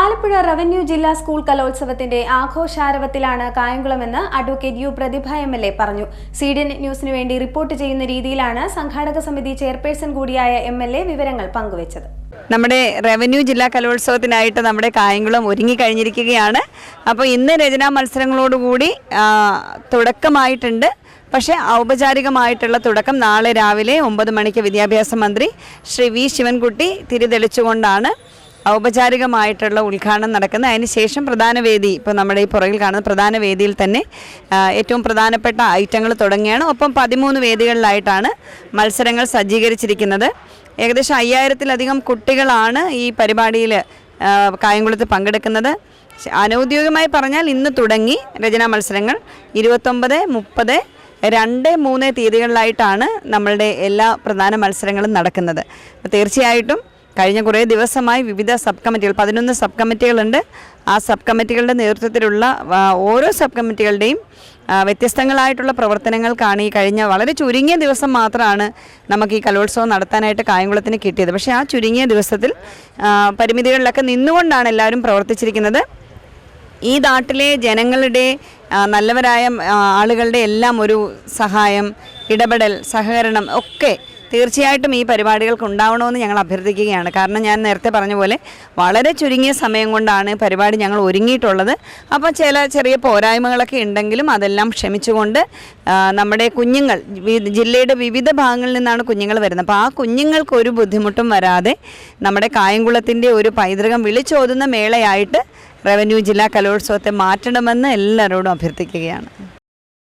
Alappuzha revenue ജില്ലാ school കലോത്സവത്തിന്റെ ആഘോഷാരവത്തിലാണ് കായംകുളമെന്ന് advocate U Prathibha M L A പറഞ്ഞു. സി ഡി നെറ്റ് ന്യൂസിനു വേണ്ടി റിപ്പോർട്ട് ചെയ്യുന്ന രീതിയിലാണ് സംഘാടക സമിതി ചെയർപേഴ്സൺ കൂടിയായ എം എൽ എ വിവരങ്ങൾ പങ്കുവച്ചത്. നമ്മുടെ റവന്യൂ ജില്ലാ കലോത്സവത്തിനായിട്ട് നമ്മുടെ കായംകുളം ഒരുങ്ങിക്കഴിഞ്ഞിരിക്കുകയാണ് അപ്പോൾ ഇന്ന് രചനാ മത്സരങ്ങളോടുകൂടി തുടക്കമായിട്ടുണ്ട്. പക്ഷേ ഔപചാരികമായിട്ടുള്ള തുടക്കം നാളെ രാവിലെ ഒമ്പത് മണിക്ക് വിദ്യാഭ്യാസ മന്ത്രി ശ്രീ വി ശിവൻകുട്ടി തിരിതെളിച്ചുകൊണ്ടാണ്. ഔപചാരികമായിട്ടുള്ള ഉദ്ഘാടനം നടക്കുന്നത് അതിനുശേഷം പ്രധാന വേദി ഇപ്പോൾ നമ്മുടെ ഈ പുറകിൽ കാണുന്ന പ്രധാന വേദിയിൽ തന്നെ ഏറ്റവും പ്രധാനപ്പെട്ട ഐറ്റങ്ങൾ തുടങ്ങിയാണ് ഒപ്പം പതിമൂന്ന് വേദികളിലായിട്ടാണ് മത്സരങ്ങൾ സജ്ജീകരിച്ചിരിക്കുന്നത്. ഏകദേശം അയ്യായിരത്തിലധികം കുട്ടികളാണ് ഈ പരിപാടിയിൽ കായംകുളത്ത് പങ്കെടുക്കുന്നത്. അനൌദ്യോഗികമായി പറഞ്ഞാൽ ഇന്ന് തുടങ്ങി രചനാ മത്സരങ്ങൾ. ഇരുപത്തൊമ്പത് മുപ്പത് രണ്ട് മൂന്ന് തീയതികളിലായിട്ടാണ് നമ്മളുടെ എല്ലാ പ്രധാന മത്സരങ്ങളും നടക്കുന്നത്. തീർച്ചയായിട്ടും കഴിഞ്ഞ കുറേ ദിവസമായി വിവിധ സബ് കമ്മിറ്റികൾ പതിനൊന്ന് സബ് കമ്മിറ്റികളുണ്ട് ആ സബ് കമ്മിറ്റികളുടെ നേതൃത്വത്തിലുള്ള ഓരോ സബ് കമ്മിറ്റികളുടെയും വ്യത്യസ്തങ്ങളായിട്ടുള്ള പ്രവർത്തനങ്ങൾക്കാണ് ഈ കഴിഞ്ഞ വളരെ ചുരുങ്ങിയ ദിവസം മാത്രമാണ് നമുക്ക് ഈ കലോത്സവം നടത്താനായിട്ട് കായംകുളത്തിന് കിട്ടിയത്. പക്ഷേ ആ ചുരുങ്ങിയ ദിവസത്തിൽ പരിമിതികളിലൊക്കെ നിന്നുകൊണ്ടാണ് എല്ലാവരും പ്രവർത്തിച്ചിരിക്കുന്നത്. ഈ നാട്ടിലെ ജനങ്ങളുടെ നല്ലവരായ ആളുകളുടെ എല്ലാം ഒരു സഹായം ഇടപെടൽ സഹകരണം ഒക്കെ തീർച്ചയായിട്ടും ഈ പരിപാടികൾക്ക് ഉണ്ടാവണമെന്ന് ഞങ്ങൾ അഭ്യർത്ഥിക്കുകയാണ്. കാരണം ഞാൻ നേരത്തെ പറഞ്ഞ പോലെ വളരെ ചുരുങ്ങിയ സമയം കൊണ്ടാണ് പരിപാടി ഞങ്ങൾ ഒരുങ്ങിയിട്ടുള്ളത്. അപ്പോൾ ചില ചെറിയ പോരായ്മകളൊക്കെ ഉണ്ടെങ്കിലും അതെല്ലാം ക്ഷമിച്ചുകൊണ്ട് നമ്മുടെ കുഞ്ഞുങ്ങൾ ജില്ലയുടെ വിവിധ ഭാഗങ്ങളിൽ നിന്നാണ് കുഞ്ഞുങ്ങൾ വരുന്നത്. അപ്പോൾ ആ കുഞ്ഞുങ്ങൾക്ക് ഒരു ബുദ്ധിമുട്ടും വരാതെ നമ്മുടെ കായംകുളത്തിന്റെ ഒരു പൈതൃകം വിളിച്ചോതുന്ന മേളയായിട്ട് റവന്യൂ ജില്ലാ കലോത്സവത്തെ മാറ്റണമെന്ന് എല്ലാവരോടും അഭ്യർത്ഥിക്കുകയാണ്.